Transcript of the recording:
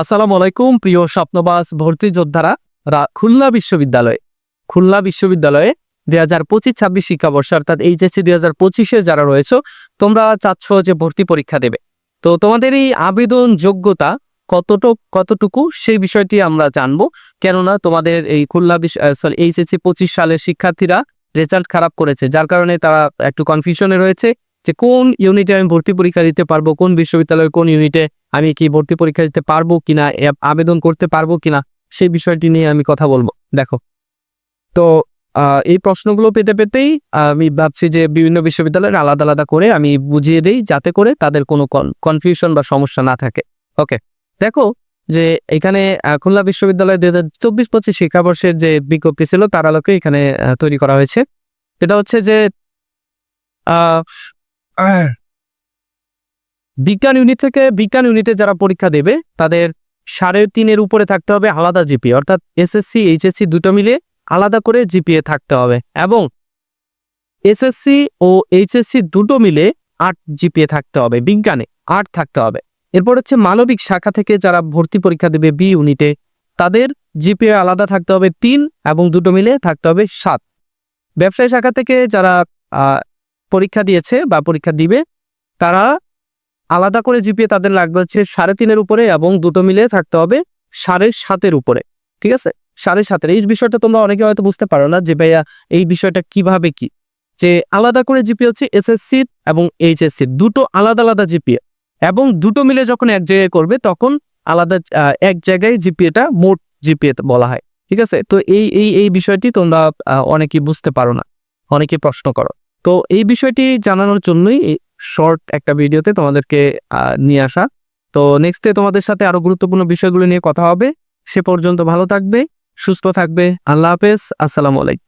আসসালামু আলাইকুম, প্রিয় স্বপ্নবাস ভর্তি যোদ্ধারা খুলনা বিশ্ববিদ্যালয়ে। খুলনা বিশ্ববিদ্যালয়ে দুই হাজার পঁচিশ ছাব্বিশ শিক্ষাবর্ষ, অর্থাৎ এইচএসসি দুই হাজার পঁচিশে যারা রয়েছে, তোমরা চাচ্ছ যে ভর্তি পরীক্ষা দেবে। তো তোমাদের এই আবেদন যোগ্যতা কতটুকু কতটুকু, সেই বিষয়টি আমরা জানব। কেননা তোমাদের এই খুলনা সরি এইচএসসি পঁচিশ সালের শিক্ষার্থীরা রেজাল্ট খারাপ করেছে, যার কারণে তারা একটু কনফিউশনে রয়েছে। যে কোন ইউনিটে আমি ভর্তি পরীক্ষা দিতে পারব, কোন বিশ্ববিদ্যালয়ের কোন ইউনিটে আমি কি ভর্তি পরীক্ষা দিতে পারব কিনা আবেদন করতে পারব কিনা, সেই বিষয়টি নিয়ে আমি কথা বলব। দেখো, তো এই প্রশ্নগুলো পেতে পেতেই আমি ভাবছি যে বিভিন্ন বিশ্ববিদ্যালয়ের আলাদা আলাদা করে আমি বুঝিয়ে দিই, যাতে করে তাদের কোনো কনফিউশন বা সমস্যা না থাকে। ওকে, দেখো যে এখানে খুলনা বিশ্ববিদ্যালয় দুই হাজার চব্বিশ পঁচিশ শিক্ষাবর্ষের যে বিজ্ঞপ্তি ছিল, তার আলোকে এখানে তৈরি করা হয়েছে। এটা হচ্ছে যে বিজ্ঞান ইউনিট থেকে বিজ্ঞান ইউনিটে যারা পরীক্ষা দেবে, তাদের সাড়ে তিনের উপরে থাকতে হবে আলাদা জিপিএ অর্থাৎ এসএসসি এইচএসসি দুটো মিলে আলাদা করে জিপিএ থাকতে হবে। এবং এসএসসি ও এইচএসসি দুটো মিলে আট জিপিএ থাকতে হবে, বিজ্ঞানে আট থাকতে হবে। এরপর হচ্ছে মানবিক শাখা থেকে যারা ভর্তি পরীক্ষা দেবে বি ইউনিটে তাদের জিপিএ আলাদা থাকতে হবে তিন এবং দুটো মিলে থাকতে হবে সাত। ব্যবসায় শাখা থেকে যারা পরীক্ষা দিয়েছে বা পরীক্ষা দিবে, তারা আলাদা করে জিপিএ তাদের লাগবে হচ্ছে সাড়ে তিনের উপরে এবং দুটো মিলে থাকতে হবে সাড়ে সাতের উপরে, ঠিক আছে? সাড়ে সাতের। এই বিষয়টা তোমরা অনেকে হয়তো বুঝতে পারো না যে ভাইয়া এই বিষয়টা কীভাবে কি? যে আলাদা করে জিপিএ হচ্ছে এসএসসি এবং এইচএসসি, দুটো আলাদা আলাদা জিপিএ এবং দুটো মিলে যখন এক জায়গায় করবে তখন আলাদা এক জায়গায় জিপিএটা মোট জিপিএ বলা হয়, ঠিক আছে? তো এই এই এই বিষয়টি তোমরা অনেকেই বুঝতে পারো না অনেকে প্রশ্ন করো। তো এই বিষয়টি জানানোর জন্যই শর্ট একটা ভিডিওতে তোমাদেরকে নিয়ে আসা। তো নেক্সটে তোমাদের সাথে আরও গুরুত্বপূর্ণ বিষয়গুলো নিয়ে কথা হবে। সে পর্যন্ত ভালো থাকবে, সুস্থ থাকবে। আল্লাহ হাফেজ। আসসালামু আলাইকুম।